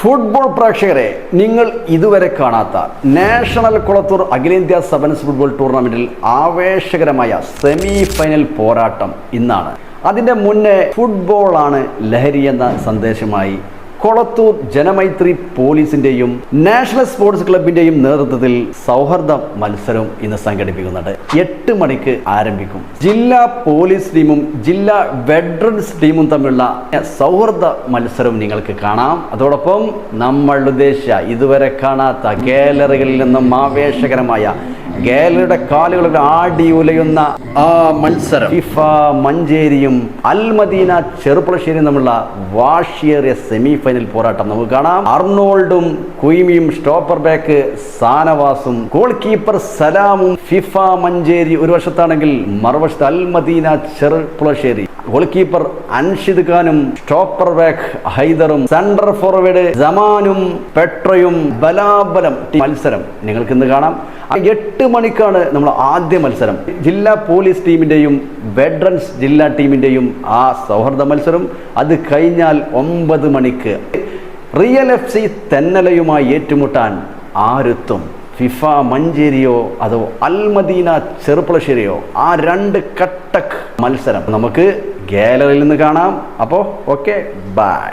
Football പ്രേക്ഷകരെ നിങ്ങൾ ഇതുവരെ കാണാത്ത നാഷണൽ കുളത്തൂർ അഖിലേന്ത്യാ സെവൻസ് ഫുട്ബോൾ ടൂർണമെന്റിൽ ആവേശകരമായ സെമി ഫൈനൽ പോരാട്ടം ഇന്നാണ്. അതിന്റെ മുന്നേ ഫുട്ബോളാണ് ലഹരി എന്ന സന്ദേശമായി കൊളത്തൂർ ജനമൈത്രി പോലീസിന്റെയും നാഷണൽ സ്പോർട്സ് ക്ലബിന്റെയും നേതൃത്വത്തിൽ സൗഹൃദ മത്സരം ഇന്ന് സംഘടിപ്പിക്കുന്നുണ്ട്. എട്ട് മണിക്ക് ആരംഭിക്കും. ജില്ലാ പോലീസ് ടീമും ജില്ലാ വെഡ്രൻസ് ടീമും തമ്മിലുള്ള സൗഹൃദ മത്സരം നിങ്ങൾക്ക് കാണാം. അതോടൊപ്പം നമ്മൾ ഉദ്ദേശിച്ച ഇതുവരെ കാണാത്ത ഗാലറികളിൽ നിന്നും ആവേശകരമായ ഗാലറിയുടെ കാലുകളിൽ ആടി ഉലയുന്ന ആ മത്സരം. ഫിഫ മഞ്ചേരിയും അൽമദീന ചെറുപ്പളശ്ശേരിയും തമ്മിലുള്ള വാഷിയേറിയ സെമി ഫൈനൽ പോരാട്ടം നമുക്ക് കാണാം. അർണോൾഡും കുയിമിയും സ്റ്റോപ്പർ ബാക്ക് സാനവാസും ഗോൾ കീപ്പർ സലാമും ഫിഫ മഞ്ചേരി ഒരു വശത്താണെങ്കിൽ മറുവശത്ത് അൽമദീന ചെറുപ്പുളശ്ശേരി ഗോൾ കീപ്പർ അൻഷിദ് ഖാനും സ്റ്റോപ്പർ ബാക്ക് ഹൈദറും സെൻട്രൽ ഫോർവേഡ് ജമാനും പെട്രയും ബലാബലം മത്സരം നിങ്ങൾക്ക് ഇന്ന് കാണാം. എട്ട് മണിക്കാണ് നമ്മൾ ആദ്യ മത്സരം. ജില്ലാ പോലീസ് ടീമിന്റെയും വെഡ്രൻസ് ജില്ലാ ടീമിന്റെയും ആ സൗഹൃദ മത്സരം. അത് കഴിഞ്ഞാൽ ഒമ്പത് മണിക്ക് റിയൽ എഫ് സി തെന്നലയുമായി ഏറ്റുമുട്ടാൻ ആരുത്തും? ഫിഫ മഞ്ചേരിയോ അതോ അൽമദീന ചെറുപ്പളശ്ശേരിയോ? ആ രണ്ട് കട്ടക് മത്സരം നമുക്ക് ഗാലറിയിൽ നിന്ന് കാണാം. അപ്പോൾ ഓക്കെ ബൈ.